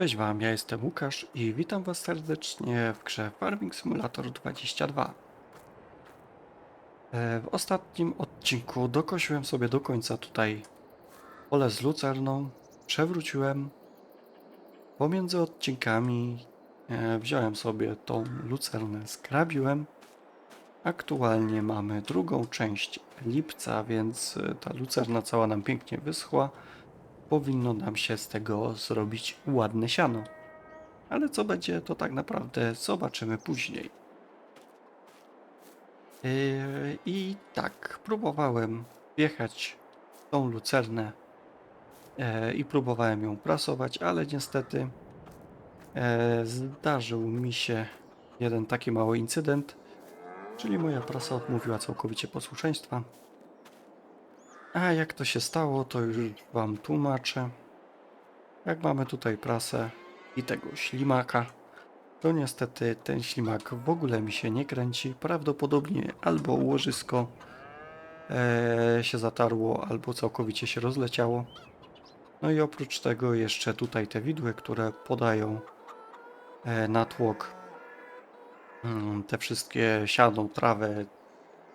Cześć Wam, ja jestem Łukasz i witam Was serdecznie w grze Farming Simulator 22. E, W ostatnim odcinku dokosiłem sobie do końca tutaj pole z lucerną, przewróciłem. Pomiędzy odcinkami e, wziąłem sobie tą lucernę, skrabiłem. Aktualnie mamy drugą część lipca, więc e, ta lucerna cała nam pięknie wyschła powinno nam się z tego zrobić ładne siano. Ale co będzie, to tak naprawdę zobaczymy później. Yy, I tak, próbowałem wjechać tą lucernę yy, i próbowałem ją prasować, ale niestety yy, zdarzył mi się jeden taki mały incydent, czyli moja prasa odmówiła całkowicie posłuszeństwa. A jak to się stało, to już Wam tłumaczę. Jak mamy tutaj prasę i tego ślimaka, to niestety ten ślimak w ogóle mi się nie kręci. Prawdopodobnie albo łożysko e, się zatarło, albo całkowicie się rozleciało. No i oprócz tego jeszcze tutaj te widły, które podają e, na tłok mm, te wszystkie sianą, trawę,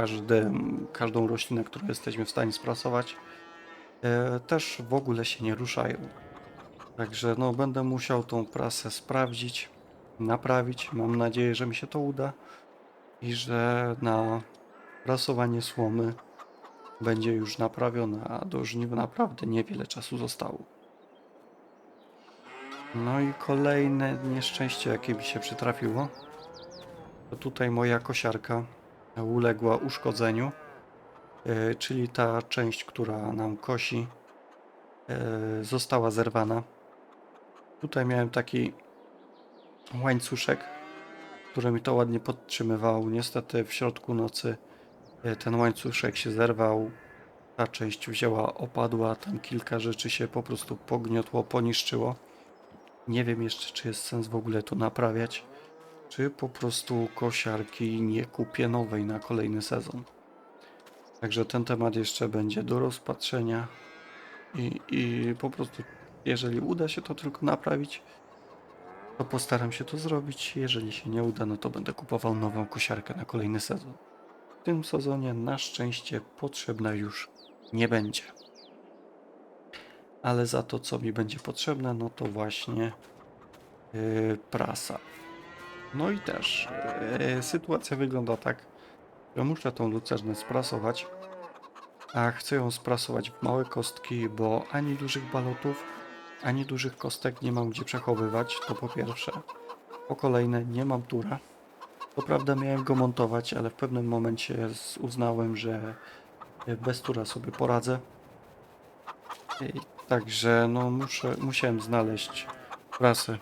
każde, każdą roślinę, którą jesteśmy w stanie sprasować, e, też w ogóle się nie ruszają. Także no, będę musiał tą prasę sprawdzić, naprawić. Mam nadzieję, że mi się to uda i że na prasowanie słomy będzie już naprawione, a do żniw naprawdę niewiele czasu zostało. No i kolejne nieszczęście, jakie mi się przytrafiło, to tutaj moja kosiarka uległa uszkodzeniu, e, czyli ta część, która nam kosi, e, została zerwana. Tutaj miałem taki łańcuszek, który mi to ładnie podtrzymywał. Niestety w środku nocy e, ten łańcuszek się zerwał, ta część wzięła, opadła, tam kilka rzeczy się po prostu pogniotło, poniszczyło. Nie wiem jeszcze, czy jest sens w ogóle to naprawiać czy po prostu kosiarki nie kupię nowej na kolejny sezon. Także ten temat jeszcze będzie do rozpatrzenia i, i po prostu jeżeli uda się to tylko naprawić, to postaram się to zrobić. Jeżeli się nie uda, no to będę kupował nową kosiarkę na kolejny sezon. W tym sezonie na szczęście potrzebna już nie będzie. Ale za to, co mi będzie potrzebne, no to właśnie yy, prasa. No i też e, sytuacja wygląda tak, że muszę tą lucernę sprasować, a chcę ją sprasować w małe kostki, bo ani dużych balotów, ani dużych kostek nie mam gdzie przechowywać, to po pierwsze. Po kolejne, nie mam tura. Co prawda miałem go montować, ale w pewnym momencie uznałem, że bez tura sobie poradzę. I Także no muszę, musiałem znaleźć prasę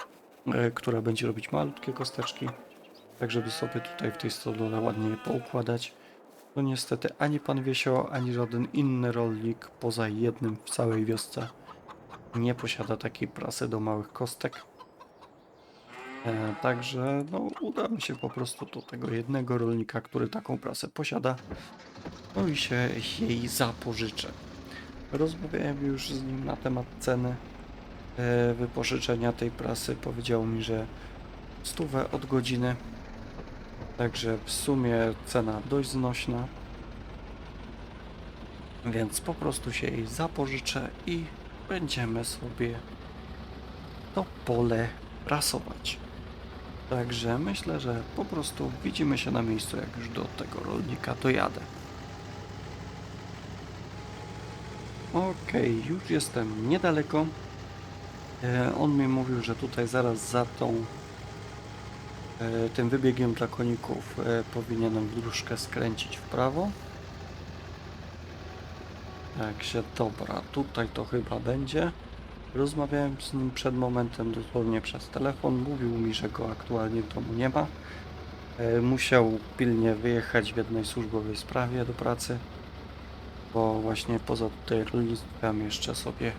która będzie robić malutkie kosteczki, tak żeby sobie tutaj w tej stodole ładnie je poukładać. No niestety ani pan Wiesio, ani żaden inny rolnik poza jednym w całej wiosce nie posiada takiej prasy do małych kostek. E, także no uda mi się po prostu do tego jednego rolnika, który taką prasę posiada, no i się jej zapożyczę. Rozmawiałem już z nim na temat ceny e, wypożyczenia tej prasy. Powiedział mi, że stówę od godziny. Także w sumie cena dość znośna. Więc po prostu się jej zapożyczę i będziemy sobie to pole prasować. Także myślę, że po prostu widzimy się na miejscu, jak już do tego rolnika dojadę. Okej, już jestem niedaleko. E, On mi mówił, że tutaj zaraz za tą e, tym wybiegiem dla koników e, powinienem dróżkę skręcić w prawo. Tak się, dobra, tutaj to chyba będzie. Rozmawiałem z nim przed momentem dosłownie przez telefon. Mówił mi, że go aktualnie w domu nie ma. Musiał pilnie wyjechać w jednej służbowej sprawie do pracy, bo właśnie poza tutaj rolnictwem jeszcze sobie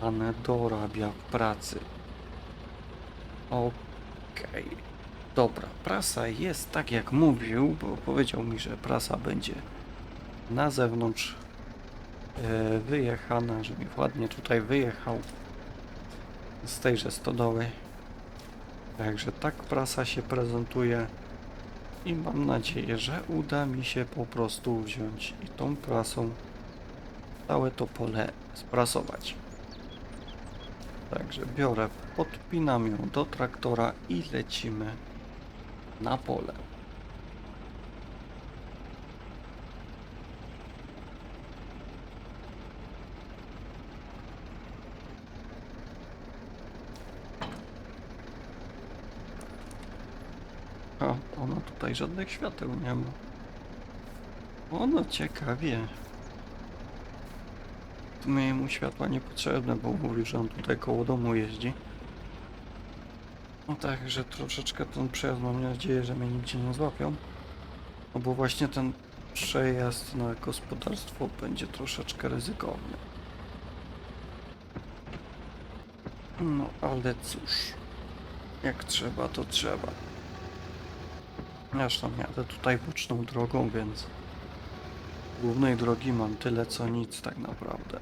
Pan dorabia w pracy. Okej. Dobra, prasa jest tak jak mówił, bo powiedział mi, że prasa będzie na zewnątrz e, wyjechana, żeby ładnie tutaj wyjechał. z tejże stodoły. Także tak prasa się prezentuje i mam nadzieję, że uda mi się po prostu wziąć i tą prasą całe to pole sprasować. Także biorę, podpinam ją do traktora i lecimy na pole. A, ona tutaj żadnych świateł nie ma. Ono ciekawie. Sumie mu światła niepotrzebne, bo mówi, że on tutaj koło domu jeździ. No tak, że troszeczkę ten przejazd mam nadzieję, że mnie nigdzie nie złapią. No bo właśnie ten przejazd na gospodarstwo będzie troszeczkę ryzykowny. No ale cóż, jak trzeba, to trzeba. Zresztą jadę tutaj boczną drogą, więc głównej drogi mam tyle co nic tak naprawdę.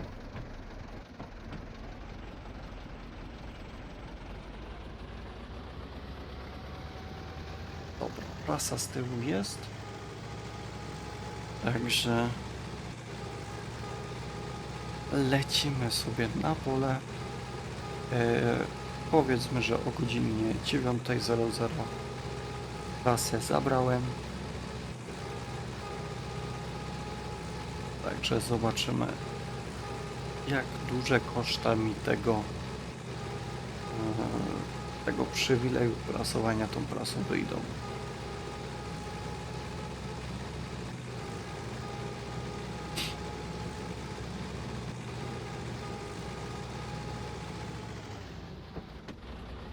Dobra, prasa z tyłu jest. Także lecimy sobie na pole. E, powiedzmy, że o godzinie 9.00 prasę zabrałem. Także zobaczymy, jak duże kosztami tego, e, tego przywileju prasowania tą prasą wyjdą.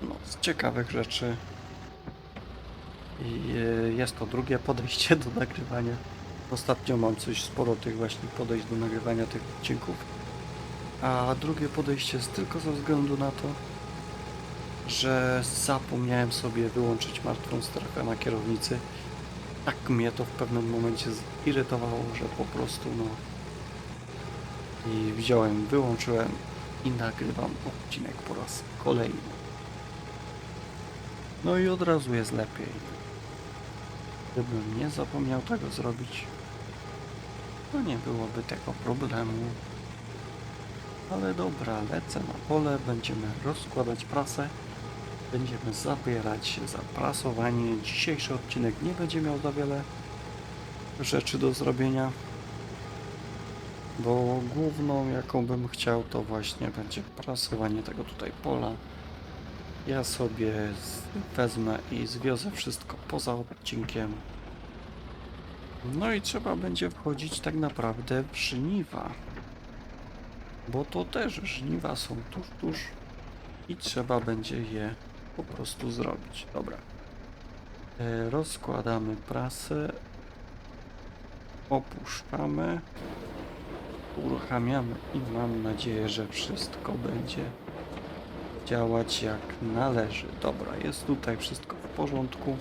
No, z ciekawych rzeczy i e, jest to drugie podejście do nagrywania. Ostatnio mam coś sporo tych właśnie podejść do nagrywania tych odcinków. A drugie podejście jest tylko ze względu na to, że zapomniałem sobie wyłączyć martwą strefę na kierownicy. Tak mnie to w pewnym momencie zirytowało, że po prostu no... I wziąłem, wyłączyłem i nagrywam odcinek po raz kolejny. No i od razu jest lepiej. Gdybym nie zapomniał tego zrobić, to nie byłoby tego problemu. Ale dobra, lecę na pole, będziemy rozkładać prasę, będziemy zabierać się za prasowanie. Dzisiejszy odcinek nie będzie miał za wiele rzeczy do zrobienia, bo główną jaką bym chciał to właśnie będzie prasowanie tego tutaj pola. Ja sobie wezmę i zwiozę wszystko poza odcinkiem. No i trzeba będzie wchodzić tak naprawdę w żniwa. Bo to też żniwa są tuż, tuż i trzeba będzie je po prostu zrobić. Dobra. E, rozkładamy prasę. Opuszczamy. Uruchamiamy i mam nadzieję, że wszystko będzie działać jak należy. Dobra, jest tutaj wszystko w porządku.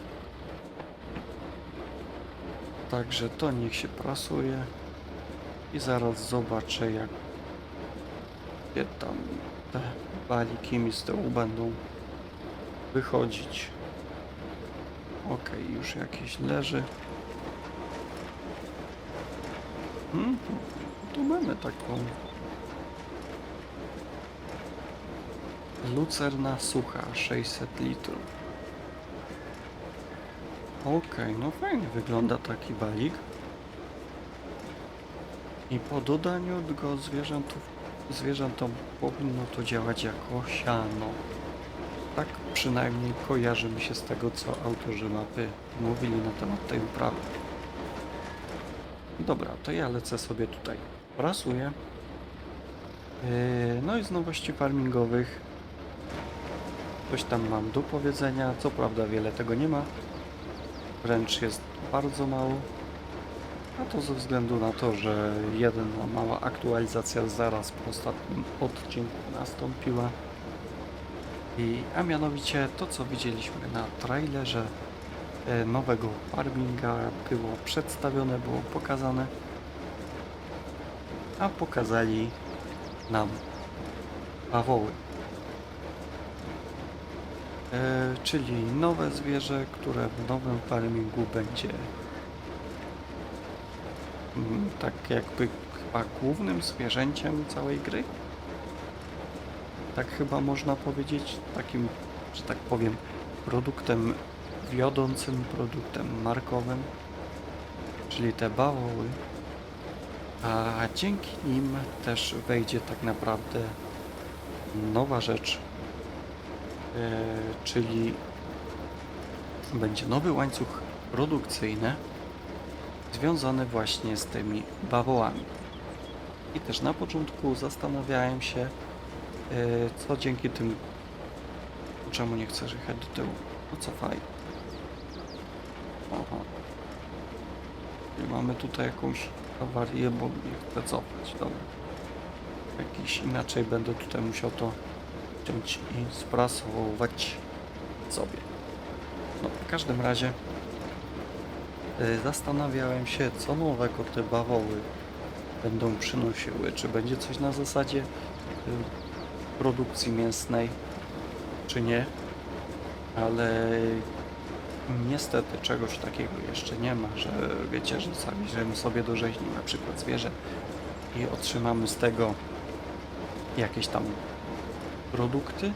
Także to niech się prasuje i zaraz zobaczę jak gdzie tam te baliki mi z tyłu będą wychodzić. Okej, już jakieś leży. Hmm, tu mamy taką Lucerna sucha 600 litrów. Okej, no fajnie wygląda taki balik. I po dodaniu go zwierzętów, zwierzętom powinno to działać jako siano. Tak przynajmniej kojarzy mi się z tego, co autorzy mapy mówili na temat tej uprawy. Dobra, to ja lecę sobie tutaj. Prasuję. Yy, No i z nowości farmingowych Coś tam mam do powiedzenia. Co prawda wiele tego nie ma. Wręcz jest bardzo mało. A to ze względu na to, że jedna mała aktualizacja zaraz po ostatnim odcinku nastąpiła. I, a mianowicie to, co widzieliśmy na trailerze e, nowego farminga było przedstawione, było pokazane. A pokazali nam bawoły. E, czyli nowe zwierzę, które w nowym farmingu będzie mm, tak jakby chyba głównym zwierzęciem całej gry. Tak chyba można powiedzieć, takim, że tak powiem, produktem wiodącym, produktem markowym, czyli te bawoły. A dzięki nim też wejdzie tak naprawdę nowa rzecz, czyli będzie nowy łańcuch produkcyjny związany właśnie z tymi bawołami. I też na początku zastanawiałem się, e, co dzięki tym. Czemu nie chcesz jechać do tyłu? No co fajnie. Oho. I mamy tutaj jakąś awarię, bo nie chcę cofać. Dobra. Jakiś inaczej będę tutaj musiał to wciąć i sprasować sobie. No, w każdym razie y, zastanawiałem się, co nowego te bawoły będą przynosiły. Czy będzie coś na zasadzie y, produkcji mięsnej, czy nie. Ale niestety czegoś takiego jeszcze nie ma, że wiecie, że zabierzemy sobie do rzeźni na przykład zwierzę i otrzymamy z tego jakieś tam produkty,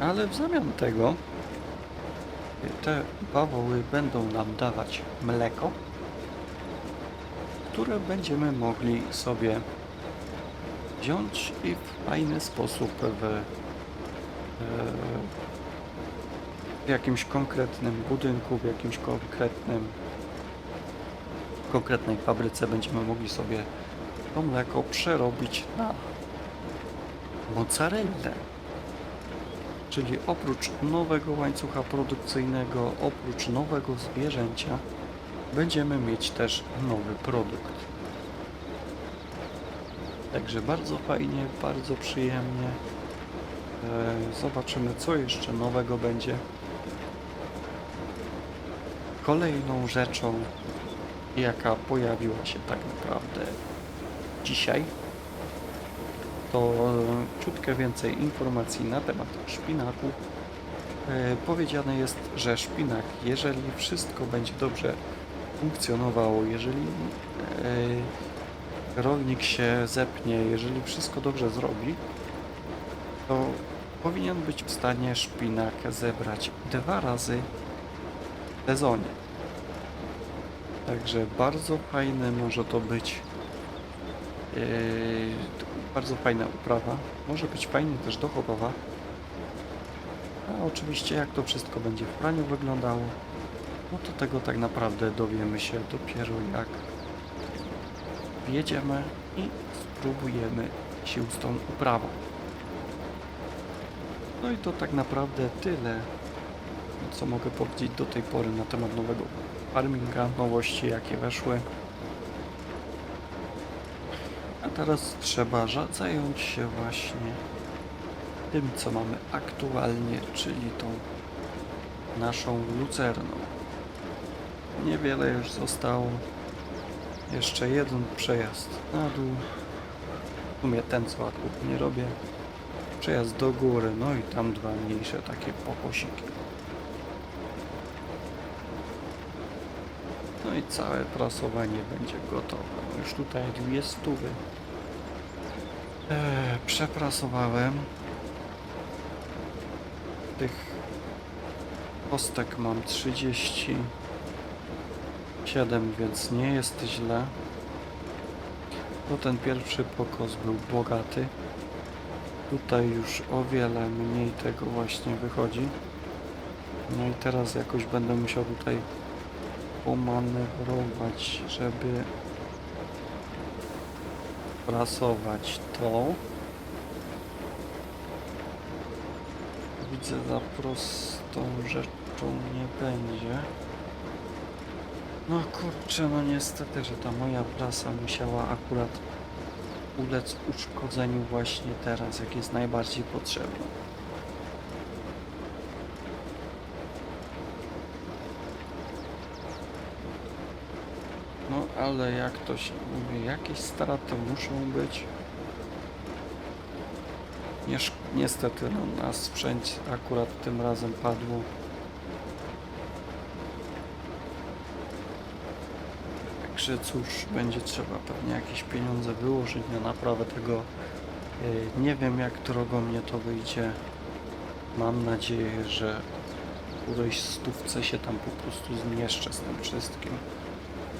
ale w zamian tego te bawoły będą nam dawać mleko, które będziemy mogli sobie wziąć i w fajny sposób w, e, w jakimś konkretnym budynku, w jakimś konkretnym konkretnej fabryce będziemy mogli sobie to mleko przerobić na mozzarellę. Czyli oprócz nowego łańcucha produkcyjnego, oprócz nowego zwierzęcia, będziemy mieć też nowy produkt. Także bardzo fajnie, bardzo przyjemnie. E, Zobaczymy, co jeszcze nowego będzie. Kolejną rzeczą, jaka pojawiła się tak naprawdę dzisiaj, to e, ciutkę więcej informacji na temat szpinaku. E, Powiedziane jest, że szpinak, jeżeli wszystko będzie dobrze funkcjonowało, jeżeli e, rolnik się zepnie, jeżeli wszystko dobrze zrobi, to powinien być w stanie szpinak zebrać dwa razy w sezonie. Także bardzo fajne może to być. Bardzo fajna uprawa. Może być fajnie też dochodowa. A oczywiście jak to wszystko będzie w praniu wyglądało, no to tego tak naprawdę dowiemy się dopiero jak wjedziemy i spróbujemy się z tą uprawą. No i to tak naprawdę tyle, co mogę powiedzieć do tej pory na temat nowego farminga, nowości jakie weszły. Teraz trzeba zająć się właśnie tym, co mamy aktualnie, czyli tą naszą lucerną. Niewiele już zostało. Jeszcze jeden przejazd na dół. W sumie ten, co akurat nie robię. Przejazd do góry, no i tam dwa mniejsze takie pokosiki. No i całe prasowanie będzie gotowe. Już tutaj dwie stówy. Eee, przeprasowałem. Tych kostek mam 37, więc nie jest źle. No ten pierwszy pokos był bogaty. Tutaj już o wiele mniej tego właśnie wychodzi. No i teraz jakoś będę musiał tutaj pomanewrować, żeby prasować to. Widzę za prostą rzeczą nie będzie. No kurczę, no niestety, że ta moja prasa musiała akurat ulec uszkodzeniu właśnie teraz, jak jest najbardziej potrzebna. No ale jak to się mówi, jakieś straty muszą być. Niestety no, na sprzęt akurat tym razem padło. Także cóż, będzie trzeba pewnie jakieś pieniądze wyłożyć na naprawę tego. Yy, Nie wiem jak drogo mnie to wyjdzie. Mam nadzieję, że którejś stówce się tam po prostu zmieszczę z tym wszystkim.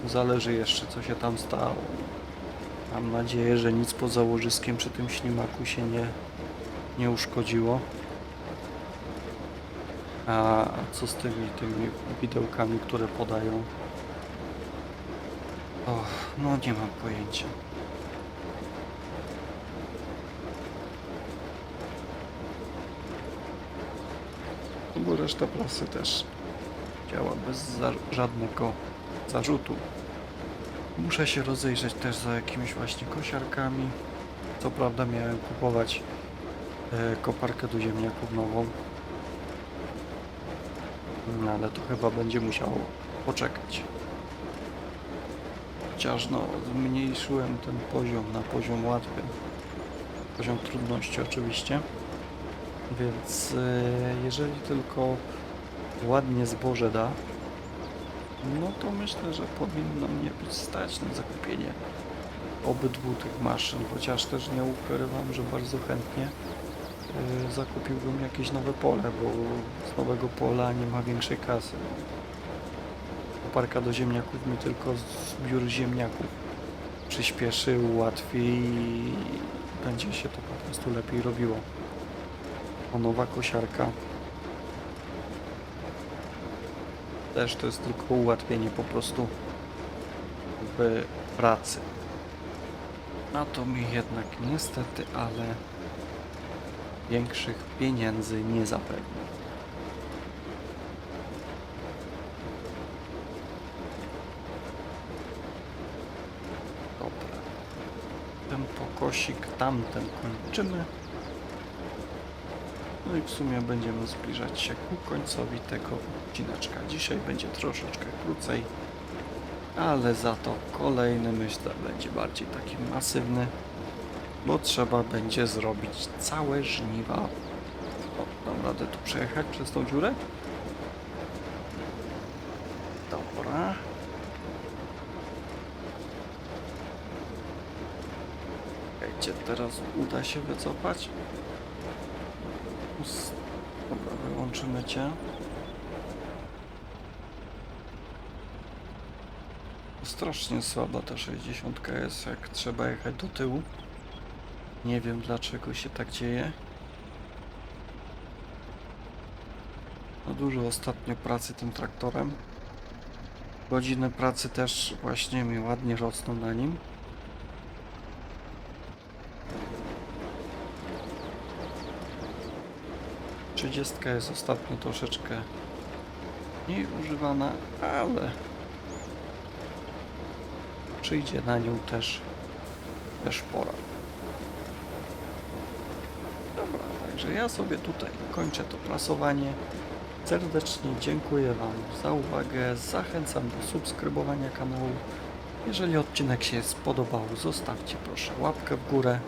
Zależy jeszcze co się tam stało. Mam nadzieję, że nic poza łożyskiem przy tym ślimaku się nie, nie uszkodziło. A co z tymi, tymi widełkami, które podają? Och, no nie mam pojęcia. No bo reszta prasy też działa bez żadnego zarzutu. Muszę się rozejrzeć też za jakimiś właśnie kosiarkami. Co prawda miałem kupować e, koparkę do ziemniaków nową. No ale to chyba będzie musiało poczekać. Chociaż no, zmniejszyłem ten poziom na poziom łatwy. Poziom trudności oczywiście. Więc e, jeżeli tylko ładnie zboże da, no to myślę, że powinno mnie być stać na zakupienie obydwu tych maszyn, chociaż też nie ukrywam, że bardzo chętnie e, zakupiłbym jakieś nowe pole, bo z nowego pola nie ma większej kasy. Koparka do ziemniaków mi tylko zbiór ziemniaków przyspieszy, ułatwi i będzie się to po prostu lepiej robiło. A nowa kosiarka też to jest tylko ułatwienie po prostu w pracy. A to mi jednak niestety, ale większych pieniędzy nie zapewni. Dobra. Ten pokosik tamten kończymy. No i w sumie będziemy zbliżać się ku końcowi tego odcineczka. Dzisiaj będzie troszeczkę krócej, ale za to kolejny myślę będzie bardziej taki masywny, bo trzeba będzie zrobić całe żniwa. O, dam radę tu przejechać przez tą dziurę? Dobra. Czekajcie, teraz uda się wycofać. Dobra, wyłączymy cię. Strasznie słaba ta 60 jest, jak trzeba jechać do tyłu. Nie wiem dlaczego się tak dzieje. No dużo ostatnio pracy tym traktorem. Godziny pracy też właśnie mi ładnie rosną na nim. Trzydziestka jest ostatnio troszeczkę mniej używana, ale przyjdzie na nią też, też pora. Dobra, także ja sobie tutaj kończę to prasowanie. Serdecznie dziękuję Wam za uwagę. Zachęcam do subskrybowania kanału. Jeżeli odcinek się spodobał, zostawcie proszę łapkę w górę.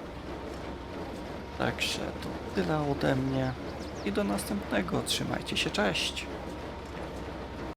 Także to tyle ode mnie i do następnego. Trzymajcie się, cześć!